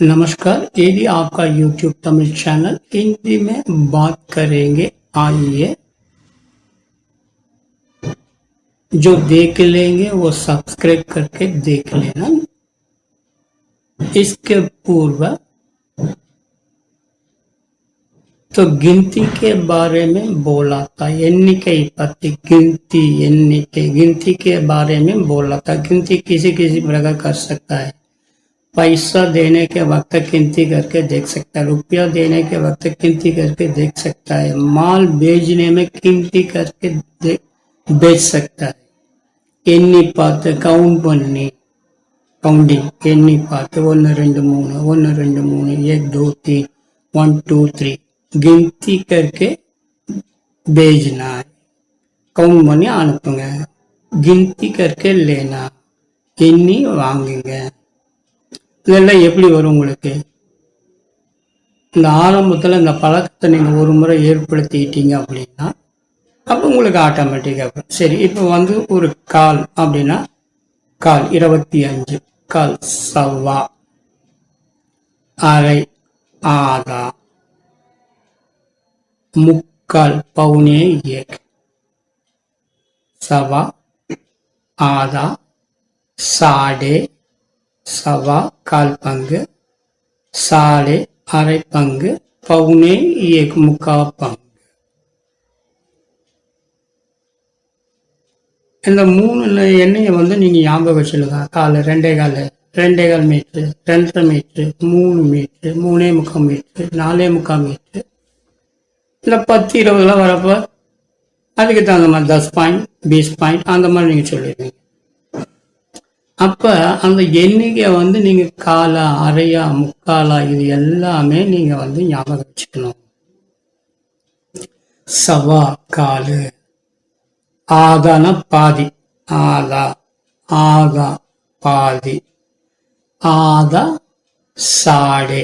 नमस्कार, यदि आपका YouTube तमिल चैनल हिंदी में बात करेंगे, आइए जो देख लेंगे, वो सब्सक्राइब करके देख लेना। इसके पूर्व तो गिनती के बारे में बोला था एनिके पति गिनती एनिके गिनती के बारे में बोला था। गिनती किसी किसी प्रकार कर सकता है। पैसा देने के वक्त गिनती करके देख सकता है रुपया देने के वक्त गिनती करके देख सकता है माल बेचने में गिनती करके दे, बेच सकता है எண்ணி பார்த்து கவுண்ட் பண்ணி கவுண்டிங் எண்ணி பார்த்து ஒன்று ரெண்டு மூணு ஒன்று ரெண்டு மூணு एक दो तीन वन टू थ्री गिनती करके भेजना है கவுண்ட் பண்ணி அனுப்புங்க गिनती करके लेना எண்ணி வாங்குங்க இதெல்லாம் எப்படி வரும் உங்களுக்கு? இந்த ஆரம்பத்தில் இந்த பழக்கத்தை நீங்கள் ஒரு முறை ஏற்படுத்திக்கிட்டீங்க அப்படின்னா அப்போ உங்களுக்கு ஆட்டோமேட்டிக்காக வரும். சரி இப்போ வந்து ஒரு கால் அப்படின்னா கால் இருபத்தி அஞ்சு கால் சவ்வா அரை ஆதா முக்கால் பவுனே ஏக் சவா ஆதா சாடே சவா கால் பங்கு சாடே அரை பங்கு பவுனே ஏக் முக்கா பங்கு. இந்த மூணு எண்ணெயை வந்து நீங்கள் ஞாபகம் வச்சுருங்க கால் ரெண்டே கால் ரெண்டே கால் மீட்ரு ரெண்டரை மீட்ரு மூணு மீட்ரு மூணே முக்கால் மீட்ரு நாலே முக்கால் மீட்ரு. இல்லை பத்து இருபதுலாம் வரப்போ அதுக்கு தகுந்த மாதிரி தஸ் பாயிண்ட் பீஸ் பாயிண்ட் அந்த மாதிரி நீங்கள் சொல்லிடுவீங்க. அப்போ அந்த எண்ணிக்கை வந்து நீங்கள் காலா அரையா முக்காலா இது எல்லாமே நீங்கள் வந்து ஞாபகம் வச்சுக்கணும். சவா காலு. ஆதான பாதி. ஆதா ஆதா பாதி. ஆதா சாடே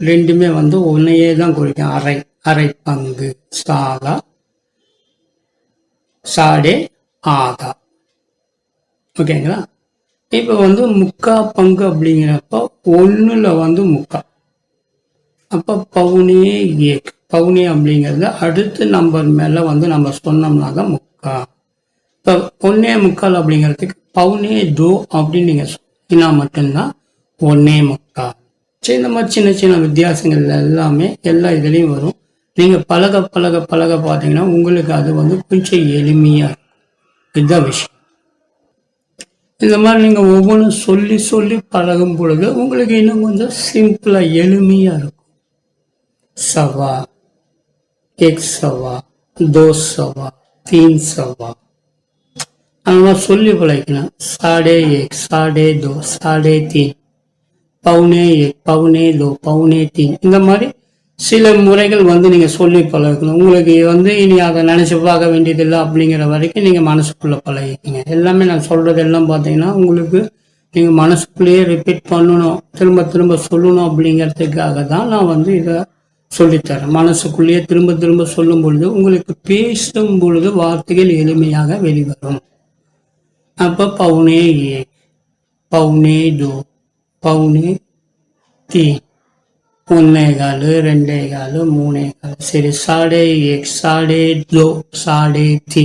ரெண்டுமே வந்து ஒன்னையே தான் குறிக்கும். அரை அரை பங்கு சாதா சாடே ஆதா. ஓகேங்களா? இப்போ வந்து முக்கா பங்கு அப்படிங்கிறப்போ ஒன்றில் வந்து முக்கா. அப்போ பவுனே ஏக். பவுனே அப்படிங்கிறது அடுத்த நம்பர் மேலே வந்து நம்ம சொன்னோம்னாக்க முக்கா. இப்போ ஒன்னே முக்கால் அப்படிங்கிறதுக்கு பவுனே டோ அப்படின்னு நீங்கள் சொன்னீங்கன்னா மட்டும்தான் ஒன்னே முக்கால் சரி இந்த மாதிரி சின்ன சின்ன வித்தியாசங்கள் எல்லாமே எல்லா இதுலேயும் வரும். நீங்கள் பழக பழக பழக பார்த்தீங்கன்னா உங்களுக்கு அது வந்து கொஞ்சம் எளிமையாக இருக்கும். இதுதான் விஷயம். இந்த மாதிரி நீங்கள் ஒவ்வொன்றும் சொல்லி சொல்லி பழகும் பொழுது உங்களுக்கு இன்னும் கொஞ்சம் சிம்பிளாக எளிமையாக இருக்கும் சவா एक सवा दो सवा तीन सवा அந்த மாதிரி சொல்லி பழகிக்கலாம் साढ़े एक साढ़े दो साढ़े तीन பவுனே एक பவுனே दो பவுனே तीन இந்த மாதிரி சில முறைகள் வந்து நீங்கள் சொல்லி பழகணும். உங்களுக்கு வந்து இனி அதை நினச்சி பார்க்க வேண்டியதில்லை அப்படிங்கிற வரைக்கும் நீங்கள் மனசுக்குள்ள பழகிக்கீங்க. எல்லாமே நான் சொல்கிறது எல்லாம் பார்த்தீங்கன்னா உங்களுக்கு நீங்கள் மனசுக்குள்ளேயே ரிப்பீட் பண்ணணும் திரும்ப திரும்ப சொல்லணும் அப்படிங்கிறதுக்காக தான் நான் வந்து இதை சொல்லித்தரேன். மனசுக்குள்ளேயே திரும்ப திரும்ப சொல்லும் பொழுது உங்களுக்கு பேசும் பொழுது வார்த்தைகள் எளிமையாக வெளிவரும். அப்போ பவுனே ஏ பவுனே டோ பவுனே தீ. ஒன்னே காலு ரெண்டே காலு மூணே காலு சரி சாடே எக் சாடே தோ சாடே தி.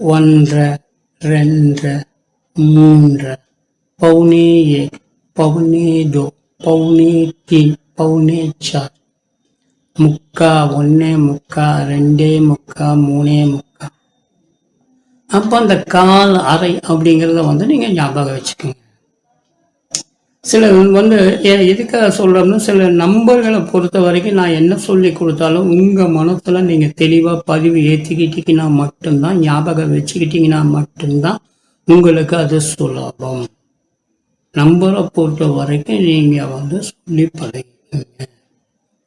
ஒன்ற ரெண்ட மூன்ற. பவுனே எக் பவுனே தோ பவுனே தி பவுனே சா. முக்கா ஒன்னே முக்கா ரெண்டே முக்கா மூணே முக்கா. அப்போ அந்த கால் அறை அப்படிங்கிறத வந்து நீங்கள் ஞாபகம் வச்சுக்கோங்க. சில வந்து எதுக்காக சொல்கிறோம்னா சில நம்பர்களை பொறுத்த வரைக்கும் நான் என்ன சொல்லி கொடுத்தாலும் உங்கள் மனசில் நீங்கள் தெளிவாக பதிவு ஏற்றிக்கிட்டீங்கன்னா மட்டும்தான் ஞாபகம் வச்சுக்கிட்டீங்கன்னா மட்டும்தான் உங்களுக்கு அது சுலபம். நம்பரை பொறுத்த வரைக்கும் நீங்கள் வந்து சொல்லி பழகிக்கோங்க.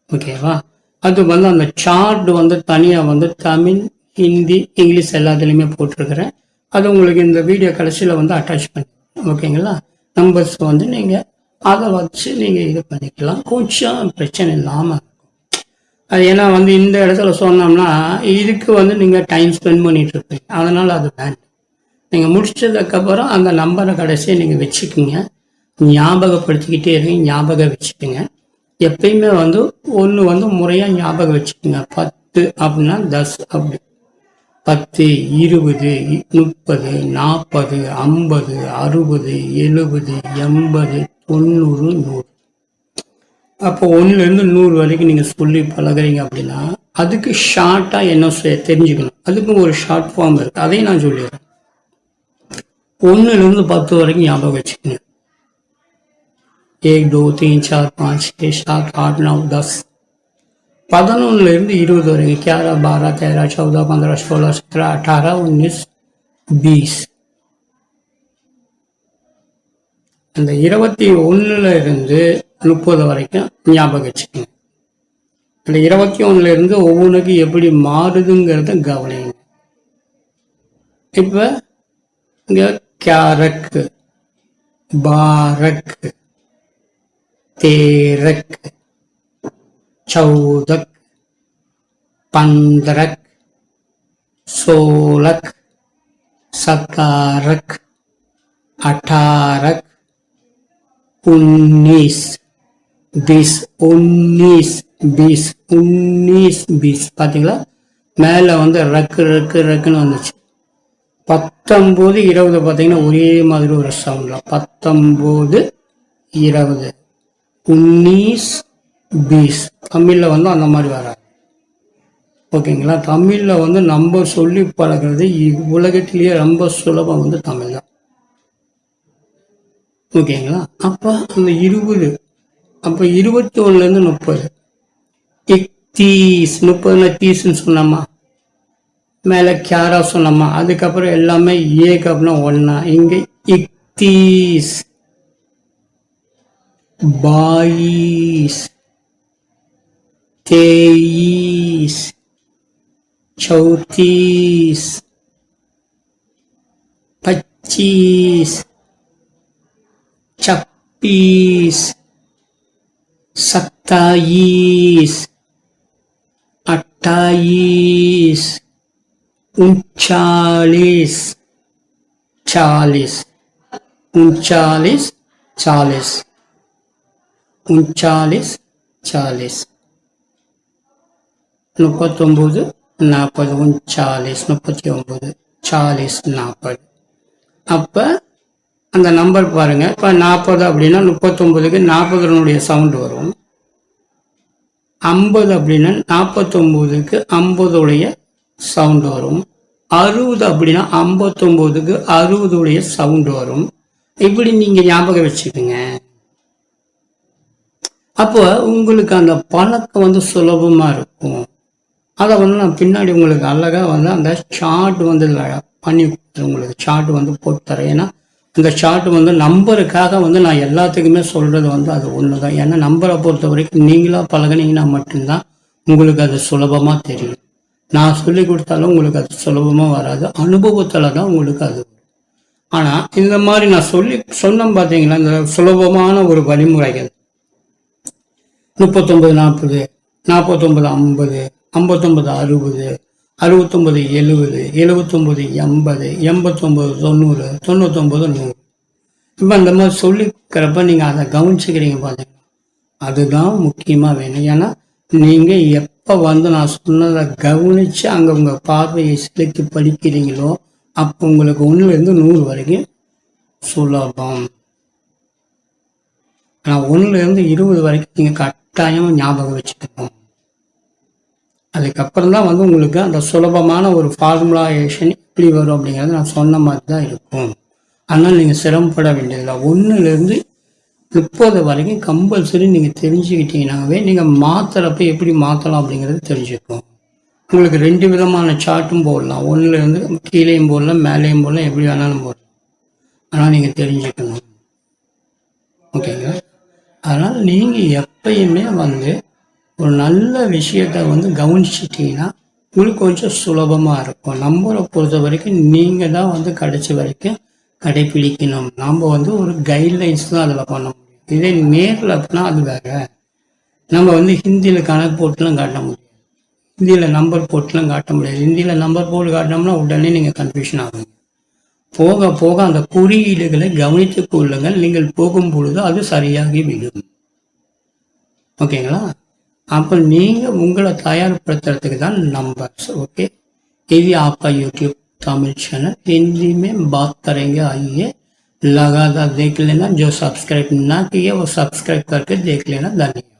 ஓகேவா? அது வந்து அந்த சார்ட் வந்து தனியாக வந்து தமிழ் ஹிந்தி இங்கிலீஷ் எல்லாத்துலேயுமே போட்டிருக்கிறேன். அது உங்களுக்கு இந்த வீடியோ கடைசியில் வந்து அட்டாச் பண்ணி ஓகேங்களா? நம்பர்ஸ் வந்து நீங்கள் அதை வச்சு நீங்கள் இது பண்ணிக்கலாம். கொஞ்சம் பிரச்சனை இல்லாமல் அது ஏன்னா வந்து இந்த இடத்துல சொன்னோம்னா இதுக்கு வந்து நீங்கள் டைம் ஸ்பெண்ட் பண்ணிட்டு இருப்பீங்க. அதனால் அது வேண்டாம். நீங்கள் முடிச்சதுக்கப்புறம் அந்த நம்பரை கடைசியை நீங்கள் வச்சுக்கோங்க. ஞாபகப்படுத்திக்கிட்டே இருங்க ஞாபகம் வச்சுக்கோங்க. எப்பயுமே வந்து ஒன்று வந்து முறையாக ஞாபகம் வச்சுக்கோங்க. பத்து அப்படின்னா தஸ் அப்படி. பத்து இருபது இ- முப்பது நாற்பது ஐம்பது அறுபது எழுபது எண்பது தொண்ணூறு நூறு அப்போ ஒன்றுலேருந்து நூறு வரைக்கும் நீங்கள் சொல்லி பழகுறீங்க அப்படின்னா அதுக்கு ஷார்ட்டாக என்ன செ- தெரிஞ்சுக்கணும் அதுக்கும் ஒரு ஷார்ட் ஃபார்ம் இருக்குது அதையும் நான் சொல்லிடுறேன் ஒன்றுலேருந்து பத்து வரைக்கும் ஞாபகம் வச்சுக்கோங்க एक दो तीन चार पाँच छः सात आठ नौ दस பதினொன்னுல இருந்து இருபது வரைக்கும் ग्यारह बारह तेरह चौदह पंद्रह सोलह सत्रह अठारह उन्नीस बीस அந்த இருபத்தி ஒண்ணுல இருந்து முப்பது வரைக்கும் ஞாபகம் வச்சுக்கோங்க அந்த இருபத்தி ஒண்ணுல இருந்து ஒவ்வொன்றுக்கு எப்படி மாறுதுங்கிறத கவனிங்க இப்ப இங்க கேரக்கு பாரக் तेरक चौदक पंद्रक सोलक सतारक अठारक उन्नीस बीस उन्नीस बीस उन्नीस बीस பார்த்தீங்களா மேலே வந்து ரக்கு ரக்கு ரக்குன்னு வந்துச்சு பத்தொம்போது இருபது பார்த்தீங்கன்னா ஒரே மாதிரி ஒரு சவுண்டில் பத்தொம்போது இருபது உன்னீஸ் பீஸ் தமிழில் வந்து அந்த மாதிரி வராது. ஓகேங்களா? தமிழில் வந்து நம்ம சொல்லி பழகிறது உலகத்திலேயே ரொம்ப சுலபம் வந்து தமிழ் தான். ஓகேங்களா? அப்போ அந்த இருபது அப்போ இருபத்தி ஒன்றுலேருந்து முப்பது. இக்தீஸ் முப்பதுல தீஸ்ன்னு சொன்னோமா? மேலே கேரா சொன்னோமா? அதுக்கப்புறம் எல்லாமே ஏக்கு அப்படின்னா ஒன்னா. இங்கே இக்தீஸ் பாயிஸ். तेईस चौतीस पच्चीस छब्बीस सत्ताईस अट्ठाईस उनचालीस चालीस उनचालीस चालीस उनचालीस चालीस। முப்பத்தொம்போது நாற்பது உன்சாலிஸ் முப்பத்தி ஒம்பது சாலிஸ் நாற்பது. அப்போ அந்த நம்பர் பாருங்க. இப்போ நாற்பது அப்படின்னா முப்பத்தொம்பதுக்கு நாற்பதுனுடைய சவுண்டு வரும். ஐம்பது அப்படின்னா நாற்பத்தொம்போதுக்கு ஐம்பதுடைய சவுண்டு வரும். அறுபது அப்படின்னா ஐம்பத்தொம்போதுக்கு அறுபதுடைய சவுண்டு வரும். இப்படி நீங்கள் ஞாபகம் வச்சுக்கோங்க. அப்போ உங்களுக்கு அந்த பழக்கம் வந்து சுலபமா இருக்கும். அதை வந்து நான் பின்னாடி உங்களுக்கு அழகாக வந்து அந்த ஷார்ட் வந்து பண்ணி கொடுத்துருவேன் உங்களுக்கு ஷார்ட் வந்து போட்டு தரேன். ஏன்னா இந்த ஷார்ட் வந்து நம்பருக்காக வந்து நான் எல்லாத்துக்குமே சொல்கிறது வந்து அது ஒன்று தான் ஏன்னா நம்பரை பொறுத்த வரைக்கும் நீங்களாக பழகுனீங்கன்னா மட்டும்தான் உங்களுக்கு அது சுலபமாக தெரியும். நான் சொல்லி கொடுத்தாலும் உங்களுக்கு அது சுலபமாக வராது. அனுபவத்தில் தான் உங்களுக்கு அது ஆனால் இந்த மாதிரி நான் சொல்லி சொன்னேன் பார்த்தீங்களா இந்த சுலபமான ஒரு வழிமுறைகள். முப்பத்தொன்பது நாற்பது நாற்பத்தொம்பது ஐம்பது ஐம்பத்தொம்பது அறுபது அறுபத்தொன்பது எழுபது எழுபத்தொம்பது எண்பது எண்பத்தொன்பது தொண்ணூறு தொண்ணூத்தொன்பது நூறு. இப்போ அந்த மாதிரி சொல்லிக்கிறப்ப நீங்கள் அதை கவனிச்சுக்கிறீங்க பார்த்தீங்கன்னா அதுதான் முக்கியமாக வேணும். ஏன்னா நீங்கள் எப்போ வந்து நான் சொன்னதை கவனித்து அங்கே உங்கள் பார்வையை செலுத்தி படிக்கிறீங்களோ அப்போ உங்களுக்கு ஒன்றுலேருந்து நூறு வரைக்கும் சுலபம். ஆனால் ஒன்றுலேருந்து இருபது வரைக்கும் நீங்கள் கட்டாயம் ஞாபகம் வச்சுக்கணும். அதுக்கப்புறம் தான் வந்து உங்களுக்கு அந்த சுலபமான ஒரு ஃபார்முலாயேஷன் எப்படி வரும் அப்படிங்கிறது நான் சொன்ன மாதிரி தான் இருக்கும். ஆனால் நீங்கள் சிரமப்பட வேண்டியதில்லை. ஒன்றுலேருந்து முப்பது வரைக்கும் கம்பல்சரி நீங்கள் தெரிஞ்சுக்கிட்டீங்கன்னாவே நீங்கள் மாற்றுறப்ப எப்படி மாற்றலாம் அப்படிங்கிறது தெரிஞ்சுக்கும். உங்களுக்கு ரெண்டு விதமான சார்ட்டும் போடலாம். ஒன்றுலேருந்து கீழேயும் போடலாம் மேலேயும் போடலாம் எப்படி வேணாலும் போடலாம். ஆனால் நீங்கள் தெரிஞ்சுக்கணும். ஓகேங்களா? அதனால் நீங்கள் எப்பயுமே வந்து ஒரு நல்ல விஷயத்த வந்து கவனிச்சிட்டிங்கன்னா உங்களுக்கு கொஞ்சம் சுலபமாக இருக்கும். நம்மளை பொறுத்த வரைக்கும் நீங்கள் தான் வந்து கடைசி வரைக்கும் கடைப்பிடிக்கணும். நம்ம வந்து ஒரு கைட்லைன்ஸ் தான் அதில் பண்ண முடியும். இதே நேரில் அப்படின்னா அது வேற. நம்ம வந்து ஹிந்தியில் கணக்கு போட்டுலாம் காட்ட முடியாது. ஹிந்தியில் நம்பர் போட்டுலாம் காட்ட முடியாது. ஹிந்தியில் நம்பர் போட்டு காட்டினோம்னா உடனே நீங்கள் கன்ஃபியூஷன் ஆகுங்க போக போக அந்த குறியீடுகளை கவனித்துக் கொள்ளுங்கள். நீங்கள் போகும் பொழுது அது சரியாகி விடும். ஓகேங்களா? அப்போ நீங்கள் உங்களை தயார்படுத்துறதுக்கு தான் நம்பர்ஸ் ओके ये भी आपका यूट्यूब तमिल चैनल हिंदी में बात करेंगे आइए लगातार देख लेना जो सब्सक्राइब ना किए वो सब्सक्राइब करके देख लेना धन्यवाद